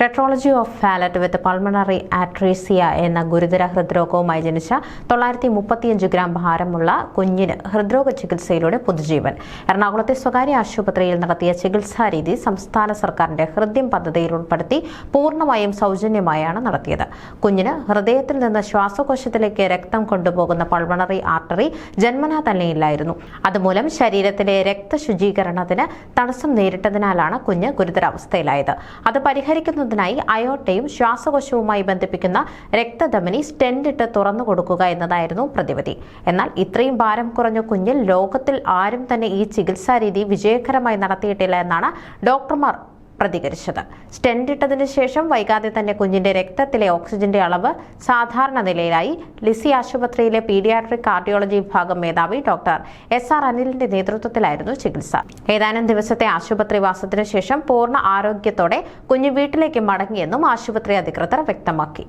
Tetralogy of Fallot with pulmonary atresia എന്ന ഗുരുതര ഹൃദ്രോഗവുമായി ജനിച്ച തൊള്ളായിരത്തി മുപ്പത്തിയഞ്ച് ഗ്രാം ഭാരമുള്ള കുഞ്ഞിന് ഹൃദ്രോഗ ചികിത്സയിലൂടെ പുതുജീവൻ. എറണാകുളത്തെ സ്വകാര്യ ആശുപത്രിയിൽ നടത്തിയ ചികിത്സാ രീതി സംസ്ഥാന സർക്കാരിന്റെ ഹൃദ്യം പദ്ധതിയിൽ ഉൾപ്പെടുത്തി പൂർണമായും സൗജന്യമായാണ് നടത്തിയത്. കുഞ്ഞിന് ഹൃദയത്തിൽ നിന്ന് ശ്വാസകോശത്തിലേക്ക് രക്തം കൊണ്ടുപോകുന്ന പൾമണറി ആർട്ടറി ജന്മനാ തന്നെയില്ലായിരുന്നു. അതുമൂലം ശരീരത്തിലെ രക്തശുചീകരണത്തിന് തടസ്സം നേരിട്ടതിനാലാണ് കുഞ്ഞ് ഗുരുതരാവസ്ഥയിലായത്. അത് പരിഹരിക്കുന്നതിനായി അയോട്ടയും ശ്വാസകോശവുമായി ബന്ധിപ്പിക്കുന്ന രക്തധമനി സ്റ്റെൻഡിട്ട് തുറന്നു കൊടുക്കുക എന്നതായിരുന്നു പ്രതിവിധി. എന്നാൽ ഇത്രയും ഭാരം കുറഞ്ഞ കുഞ്ഞിൽ ലോകത്തിൽ ആരും തന്നെ ഈ ചികിത്സാരീതി വിജയകരമായി നടത്തിയിട്ടില്ല എന്നാണ് ഡോക്ടർമാർ പ്രതികരിച്ചത്. സ്റ്റെന്റ് ഇട്ടതിന് ശേഷം വൈകാതെ തന്നെ കുഞ്ഞിന്റെ രക്തത്തിലെ ഓക്സിജന്റെ അളവ് സാധാരണ നിലയിലായി. ലിസി ആശുപത്രിയിലെ പീഡിയാട്രിക് കാർഡിയോളജി വിഭാഗം മേധാവി ഡോക്ടർ എസ് ആർ അനിലിന്റെ നേതൃത്വത്തിലായിരുന്നു ചികിത്സ. ഏതാനും ദിവസത്തെ ആശുപത്രിവാസത്തിനു ശേഷം പൂർണ ആരോഗ്യത്തോടെ കുഞ്ഞ് വീട്ടിലേക്ക് മടങ്ങിയെന്നും ആശുപത്രി അധികൃതർ വ്യക്തമാക്കി.